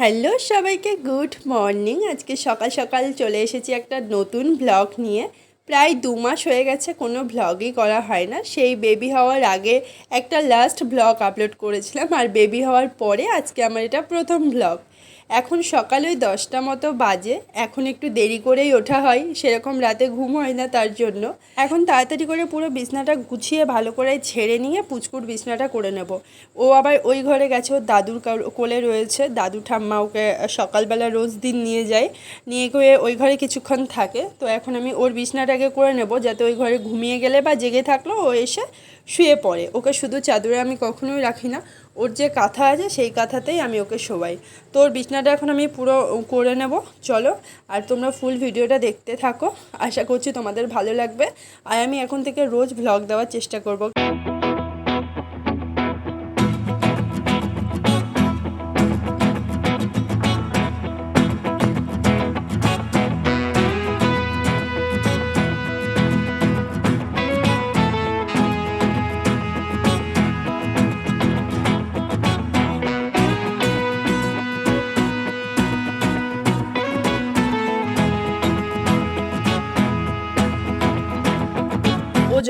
Hello সবাইকে, good morning. আজকে সকাল সকাল চলে এসেছি একটা নতুন ব্লগ নিয়ে। প্রায় দু মাস হয়ে গেছে কোনো ভ্লগই করা হয় না। সেই বেবি হওয়ার আগে একটা লাস্ট ব্লগ আপলোড করেছিলাম। আর বেবি হওয়ার পরে আজকে আমার এটা প্রথম ব্লগ। এখন সকাল ওই দশটা মতো বাজে, এখন একটু দেরি করেই ওঠা হয়, সেরকম রাতে ঘুম হয় না তার জন্য। এখন তাড়াতাড়ি করে পুরো বিছনাটা গুছিয়ে ভালো করে ছেড়ে নিয়ে পুচকুর বিছনাটা করে নেব। ও আবার ওই ঘরে গেছে, ওর দাদুর কোলে রয়েছে। দাদু ঠাম্মা ওকে সকালবেলা রোজ দিন নিয়ে যায়। নিয়ে গিয়ে ওই ঘরে কিছুক্ষণ থাকে। তো এখন আমি ওর বিছনাটাকে করে নেব, যাতে ওই ঘরে ঘুমিয়ে গেলে বা জেগে থাকল ও এসে শুয়ে পড়ে। ওকে শুধু চাদরে আমি কখনোই রাখি না। ওর যে কাঁথা আছে, সেই কাঁথাতেই আমি ওকে শোয়াই তো ওর বিছনাটা এখন আমি পুরো করে নেব, চলো। আর তোমরা ফুল ভিডিওটা দেখতে থাকো। আশা করছি তোমাদের ভালো লাগবে। আর আমি এখন থেকে রোজ ভ্লগ দেওয়ার চেষ্টা করব।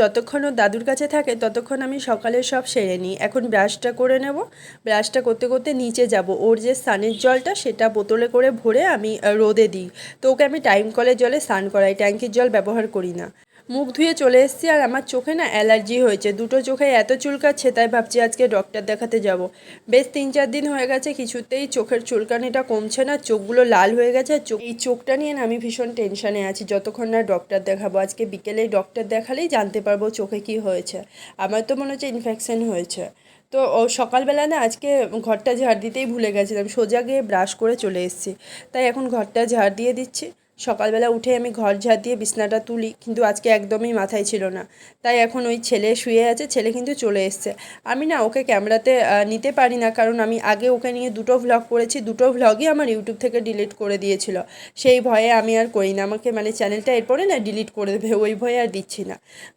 যতক্ষণ ওর দাদুর কাছে থাকে, ততক্ষণ আমি সকালে সব সেরে নিই। এখন ব্রাশটা করে নেব। ব্রাশটা করতে করতে নিচে যাব। ওর যে স্নানের জলটা, সেটা বোতলে করে ভরে আমি রোদে দিই। তো ওকে আমি টাইম কলের জলে স্নান করাই। ট্যাঙ্কির জল ব্যবহার করি না। মুখ ধুয়ে চলে এসেছি আর আমার চোখে না অ্যালার্জি হয়েছে। দুটো চোখে এত চুলকাচ্ছে, তাই ভাবছি আজকে ডক্টর দেখাতে যাব। বেশ তিন চার দিন হয়ে গেছে, কিছুতেই চোখের চুলকানিটা কমছে না, চোখগুলো লাল হয়ে গেছে চোখ- এই চোখটা নিয়ে না আমি ভীষণ টেনশানে আছি। যতক্ষণ না ডক্টর দেখাবো, আজকে বিকেলেই ডক্টর দেখালেই জানতে পারব চোখে কি হয়েছে। আমার তো মনে হচ্ছে ইনফেকশন হয়েছে। তো ও সকালবেলা না আজকে ঘরটা ঝাড় দিতেই ভুলে গেছিলাম, সোজা গিয়ে ব্রাশ করে চলে এসেছি। তাই এখন ঘরটা ঝাড় দিয়ে দিচ্ছি। সকালবেলা উঠে আমি ঘর ঝাড় দিয়ে বিছনাটা তুলি, কিন্তু আজকে একদমই মাথায় ছিল না। তাই এখন ওই ছেলে শুয়ে আছে, ছেলে কিন্তু চলে এসছে। আমি না ওকে ক্যামেরাতে নিতে পারি না, কারণ আমি আগে ওকে নিয়ে দুটো ভ্লগ করেছি, দুটো ভ্লগই আমার ইউটিউব থেকে ডিলিট করে দিয়েছিল। সেই ভয়ে আমি আর করি না। আমাকে মানে চ্যানেলটা এরপরে না ডিলিট করে দেবে, ওই ভয়ে আর দিচ্ছি না।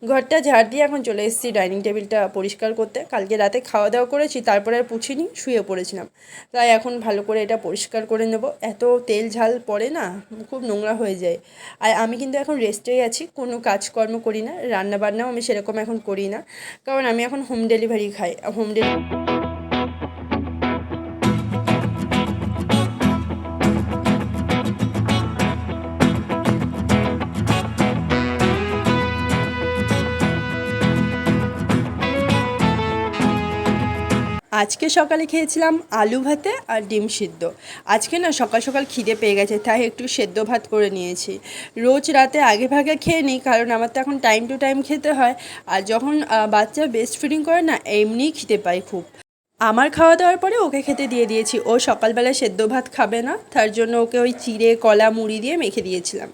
ঘরটা ঝাড় দিয়ে এখন চলে এসেছি ডাইনিং টেবিলটা পরিষ্কার করতে। কালকে রাতে খাওয়া দাওয়া করেছি, তারপরে আর পুছিনি, শুয়ে পড়েছিলাম। তাই এখন ভালো করে এটা পরিষ্কার করে নেব। এত তেল ঝাল পড়ে না, খুব নোংরা হয়ে যায়। আর আমি কিন্তু এখন রেস্টেই আছি, কোনো কাজকর্ম করি না, রান্নাবান্নাও আমি সেরকম এখন করি না। কারণ আমি এখন হোম ডেলিভারি খাই হোম ডেলিভারি আজকে সকালে খেয়েছিলাম আলু ভাতে আর ডিম সিদ্ধ। আজকে না সকাল সকাল খিদে পেয়ে গেছে, তাই একটু সেদ্ধ ভাত করে নিয়েছি। রোজ রাতে আগে ভাগে খেয়ে নিই, কারণ আমার তো এখন টাইম টু টাইম খেতে হয়। আর যখন বাচ্চা বেস্ট ফিডিং করে না, এমনিই খিদে পাই খুব। আমার খাওয়া দাওয়ার পরে ওকে খেতে দিয়ে দিয়েছি। ও সকালবেলা সেদ্ধ ভাত খাবে না, তার জন্য ওকে ওই চিড়ে, কলা, মুড়ি দিয়ে মেখে দিয়েছিলাম।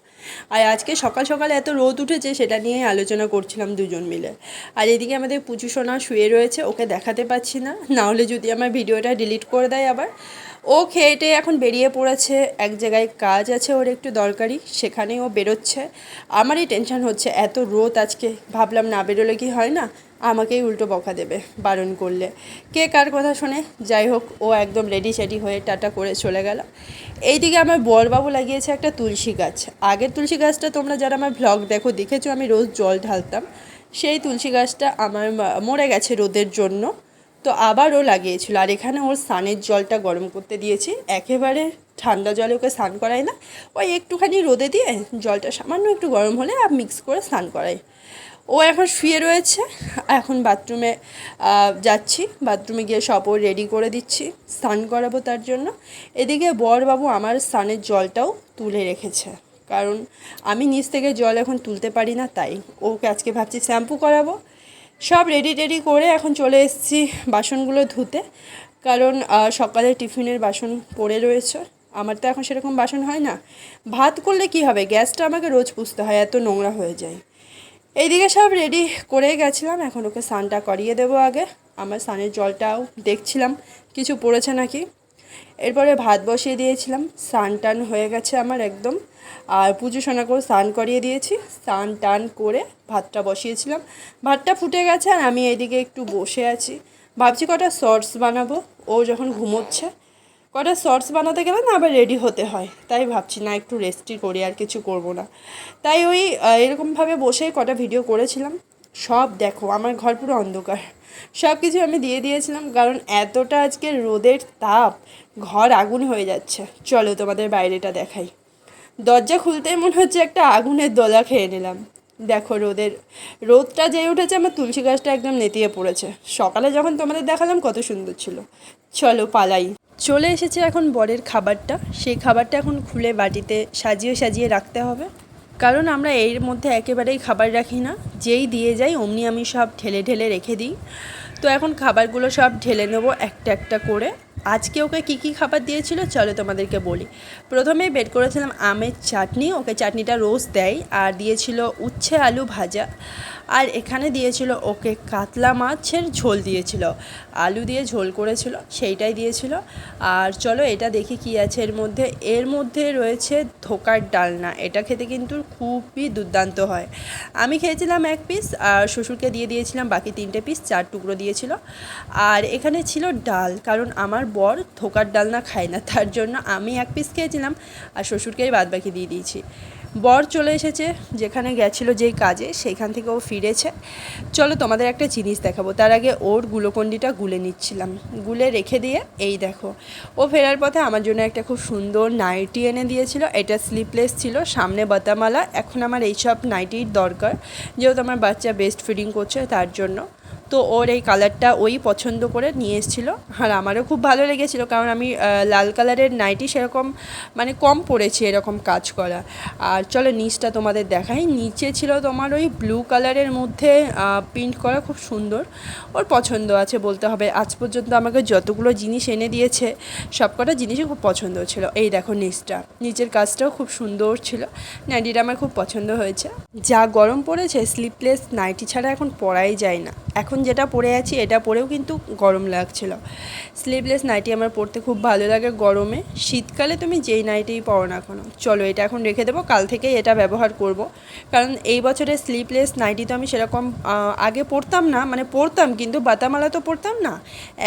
আর আজকে সকাল সকাল এত রোদ উঠেছে, সেটা নিয়ে আলোচনা করছিলাম দুজন মিলে। আর এদিকে আমাদের পুচু সোনা শুয়ে রয়েছে, ওকে দেখাতে পাচ্ছি না। নাহলে যদি আমার ভিডিওটা ডিলিট করে দেয় আবার। ও খেয়েটে এখন বেরিয়ে পড়েছে, এক জায়গায় কাজ আছে ওর একটু দরকারি, সেখানে ও বেরোচ্ছে। আমারই টেনশন হচ্ছে, এত রোদ আজকে, ভাবলাম না বেরোলে কি হয় না? আমাকেই উল্টো বকা দেবে, বারণ করলে। কে কার কথা শোনে? যাই হোক, ও একদম রেডি সেডি হয়ে টাটা করে চলে গেল। এইদিকে আমার বরবাবু লাগিয়েছে একটা তুলসী গাছ। আগের তুলসী গাছটা তোমরা যারা আমার ভ্লগ দেখো, দেখেছ আমি রোজ জল ঢালতাম। সেই তুলসী গাছটা আমার মরে গেছে রোদের জন্য। তো আবারও লাগিয়েছিল। আর এখানে ওর স্নানের জলটা গরম করতে দিয়েছি। একেবারে ঠান্ডা জলে ওকে স্নান করাই না। ওই একটুখানি রোদে দিয়ে জলটা সামান্য একটু গরম হলে আর মিক্স করে স্নান করাই ও এখন শুয়ে রয়েছে। এখন বাথরুমে যাচ্ছি। বাথরুমে গিয়ে সব ও রেডি করে দিচ্ছি। স্নান করাবো তার জন্য। এদিকে বরবাবু আমার স্নানের জলটাও তুলে রেখেছে। কারণ আমি নিচ থেকে জল এখন তুলতে পারি না, তাই। ওকে আজকে ভাবছি শ্যাম্পু করাবো। সব রেডি টেডি করে এখন চলে এসেছি বাসনগুলো ধুতে। কারণ সকালে টিফিনের বাসন পড়ে রয়েছে। আমার তো এখন সেরকম বাসন হয় না। ভাত করলে কি হবে? গ্যাসটা আমাকে রোজ পুষতে হয়, এত নোংরা হয়ে যায়। এইদিকে সব রেডি করে গেছিলাম। এখন ওকে স্নানটা করিয়ে দেবো আগে। আমার স্নানের জলটাও দেখছিলাম। কিছু পড়েছে নাকি? এরপরে ভাত বসিয়ে দিয়েছিলাম। স্নান টান হয়ে গেছে আমার একদম। আর পুজো সোনা করে স্নান করিয়ে দিয়েছি। স্নান টান করে ভাতটা বসিয়েছিলাম। ভাতটা ফুটে গেছে আর আমি এইদিকে একটু বসে আছি। ভাবছি কটা শর্টস বানাবো। ও যখন ঘুমোচ্ছে, কটা শর্টস বানাতে গেলে না আবার রেডি হতে হয়। তাই ভাবছি, না, একটু রেস্টই করি, আর কিছু করব না। তাই ওই এরকমভাবে বসে কটা ভিডিও করেছিলাম। সব দেখো, আমার ঘর পুরো অন্ধকার। সব কিছু আমি দিয়ে দিয়েছিলাম, কারণ এতটা আজকে রোদের তাপ, ঘর আগুন হয়ে যাচ্ছে। চলো তোমাদের বাইরেটা দেখাই। দরজা খুলতেই মনে হচ্ছে একটা আগুনের দোলা খেয়ে নিলাম। দেখো রোদের, রোদটা যে উঠেছে আমার তুলসী গাছটা একদম নেতিয়ে পড়েছে। সকালে যখন তোমাদের দেখালাম কত সুন্দর ছিল। চলো পালাই। চলে এসেছে এখন বরের খাবারটা। সেই খাবারটা এখন খুলে বাটিতে সাজিয়ে সাজিয়ে রাখতে হবে। কারণ আমরা এর মধ্যে একেবারেই খাবার রাখি না। যেই দিয়ে যাই, অমনি আমি সব ঢেলে ঢেলে রেখে দিই। তো এখন খাবারগুলো সব ঢেলে নেব একটা একটা করে। আজকে ওকে কী কী খাবার দিয়েছিল, চলো তোমাদেরকে বলি। প্রথমেই বের করেছিলাম আমের চাটনি, ওকে চাটনিটা রোজ দেয়, আর দিয়েছিল উচ্ছে আলু ভাজা। আর এখানে দিয়েছিল ওকে কাতলা মাছের ঝোল দিয়েছিল। আলু দিয়ে ঝোল করেছিল, সেইটাই দিয়েছিল। আর চলো এটা দেখি কি আছে এর মধ্যে। এর মধ্যে রয়েছে ধোকার ডালনা, এটা খেতে কিন্তু খুবই দুর্দান্ত হয়। আমি খেয়েছিলাম এক পিস আর শ্বশুরকে দিয়ে দিয়েছিলাম বাকি তিনটে পিস চার টুকরো দিয়েছিল। আর এখানে ছিল ডাল, কারণ আমার বর ধোকার ডালনা খায় না, তার জন্য আমি এক পিস খেয়েছিলাম আর শ্বশুরকেই বাদ বাকি দিয়ে দিয়েছি। বর চলে এসেছে, যেখানে গেছিল যেই কাজে, সেইখান থেকে ও ফিরেছে। চলো তোমাদের একটা জিনিস দেখাবো। তার আগে ওর গুলোকন্ডিটা গুলে নিচ্ছিলাম। গুলে রেখে দিয়ে, এই দেখো, ও ফেরার পথে আমার জন্য একটা খুব সুন্দর নাইটি এনে দিয়েছিল। এটা স্লিপলেস ছিল, সামনে বাতামালা। এখন আমার এইসব নাইটির দরকার, যেহেতু আমার বাচ্চা বেস্ট ফিডিং করছে তার জন্য। তো ওর এই কালারটা ওই পছন্দ করে নিয়ে এসেছিল। আর আমারও খুব ভালো লেগেছিলো কারণ আমি লাল কালারের নাইটি সেরকম মানে কম পড়েছি এরকম কাজ করা। আর চলো নিচটা তোমাদের দেখাই। নিচে ছিল তোমার ওই ব্লু কালারের মধ্যে প্রিন্ট করা খুব সুন্দর। ওর পছন্দ আছে বলতে হবে। আজ পর্যন্ত আমাকে যতগুলো জিনিস এনে দিয়েছে, সবকটা জিনিসই খুব পছন্দ ছিল। এই দেখো নিচটা। নিচের কাজটাও খুব সুন্দর ছিল। নাইটিটা আমার খুব পছন্দ হয়েছে। যা গরম পড়েছে স্লিপলেস নাইটি ছাড়া এখন পরাই যায় না। এখন যেটা পরে আছি, এটা পরেও কিন্তু গরম লাগছিল। স্লিভলেস নাইটি আমার পরতে খুব ভালো লাগে গরমে। শীতকালে তুমি যেই নাইটিই পরো না কেন? চলো এটা এখন রেখে দেবো, কাল থেকেই এটা ব্যবহার করব। কারণ এই বছরে স্লিভলেস নাইটি তো আমি সেরকম আগে পরতাম না মানে পরতাম কিন্তু বাতামালা তো পরতাম না।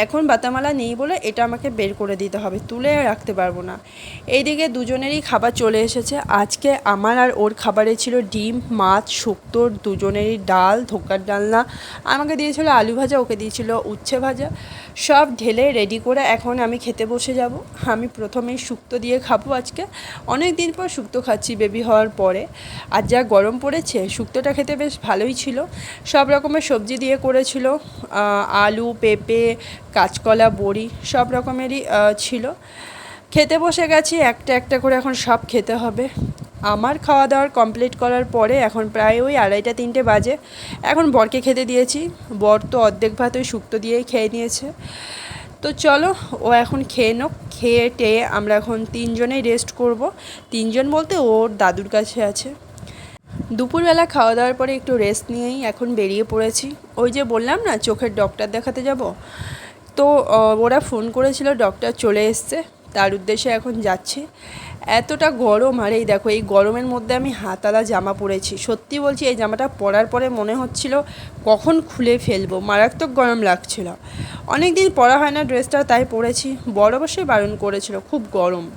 এখন বাতামালা নেই বলে এটা আমাকে বের করে দিতে হবে, তুলে রাখতে পারব না। এইদিকে দুজনেরই খাবার চলে এসেছে। আজকে আমার আর ওর খাবারে ছিল ডিম, মাছ, শুক্তোর, দুজনেরই ডাল, ধোকার ডালনা। আমাকে দিয়েছিল, আলু ভাজা ওকে দিয়েছিল, উচ্ছে ভাজা। সব ঢেলে রেডি করে এখন আমি খেতে বসে যাব। আমি প্রথমেই শুক্তো দিয়ে খাব আজকে। অনেক দিন পর শুক্তো খাচ্ছি বেবি হওয়ার পরে। আর যা গরম পড়েছে, শুক্তোটা খেতে বেশ ভালোই ছিল। সব রকমের সবজি দিয়ে করেছিল আলু, পেঁপে, কাঁচকলা, বড়ি, সব রকমেরই ছিল। খেতে বসে গেছি, একটা একটা করে এখন সব খেতে হবে। আমার খাওয়া দাওয়ার কমপ্লিট করার পরে এখন প্রায় ওই আড়াইটা, তিনটে বাজে। এখন বরকে খেতে দিয়েছি। বর তো অর্ধেক ভাত ওই শুক্তো দিয়েই খেয়ে নিয়েছে। তো চলো, ও এখন খেয়ে নোক, খেয়ে টেয়ে আমরা এখন তিনজনেই রেস্ট করব। তিনজন বলতে ওর দাদুর কাছে আছে। দুপুরবেলা খাওয়া দাওয়ার পরে একটু রেস্ট নিয়েই এখন বেরিয়ে পড়েছি। ওই যে বললাম না, চোখের ডক্টর দেখাতে যাব? তো ওরা ফোন করেছিল ডক্টর চলে এসছে। তার উদ্দেশ্যে এখন যাচ্ছি। এতটা গরম, আর এই দেখো, এই গরমের মধ্যে আমি হাতালা জামা পরেছি। সত্যি বলছি, এই জামাটা পরার পরে মনে হচ্ছিল কখন খুলে ফেলব, মারাত্মক গরম লাগছিল। অনেক দিন পরা হয় না ড্রেসটা, তাই পরেছি। বড় অবশ্যই বারণ করেছিল, খুব গরম।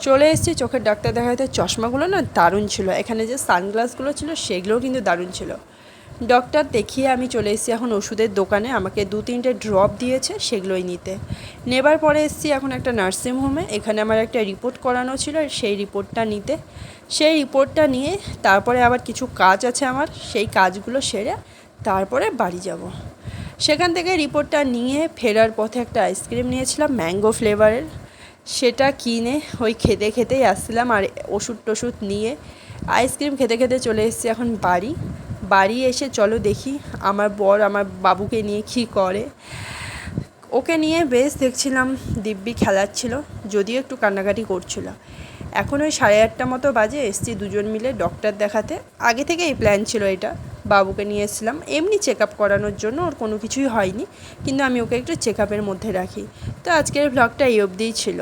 চলে এসেছি, চোখের ডাক্তার দেখাতে। চশমাগুলো না দারুণ ছিল। এখানে যে সানগ্লাসগুলো ছিল, সেগুলোও কিন্তু দারুণ ছিল। ডক্টর দেখিয়ে আমি চলে এসেছি এখন ওষুধের দোকানে। আমাকে দু তিনটে ড্রপ দিয়েছে, সেগুলোই নিতে। নেবার পরে এসেছি এখন একটা নার্সিং হোমে এখানে আমার একটা রিপোর্ট করানো ছিল, সেই রিপোর্টটা নিতে। সেই রিপোর্টটা নিয়ে তারপরে আবার কিছু কাজ আছে আমার, সেই কাজগুলো সেরে তারপরে বাড়ি যাব। সেখান থেকে রিপোর্টটা নিয়ে ফেরার পথে একটা আইসক্রিম নিয়েছিলাম ম্যাঙ্গো ফ্লেভারের সেটা কিনে ওই খেতে খেতেই আসছিলাম আর ওষুধ টষুধ নিয়ে আইসক্রিম খেতে খেতে চলে এসেছি এখন বাড়ি। বাড়ি এসে চলো দেখি। আমার বর আমার বাবুকে নিয়ে কী করে। ওকে নিয়ে বেশ দেখছিলাম, দিব্যি খেলাচ্ছিল, যদিও একটু কান্নাকাটি করছিল। এখন ওই সাড়ে আটটা মতো বাজে, এসছি দুজন মিলে ডক্টর দেখাতে। আগে থেকে এই প্ল্যান ছিল এটা। বাবুকে নিয়ে এসেছিলাম। এমনি চেক আপ করানোর জন্য ওর কোনো কিছুই হয়নি। কিন্তু আমি ওকে একটু চেক আপের মধ্যে রাখি। তো আজকের ব্লগটা এই অবধিই ছিল।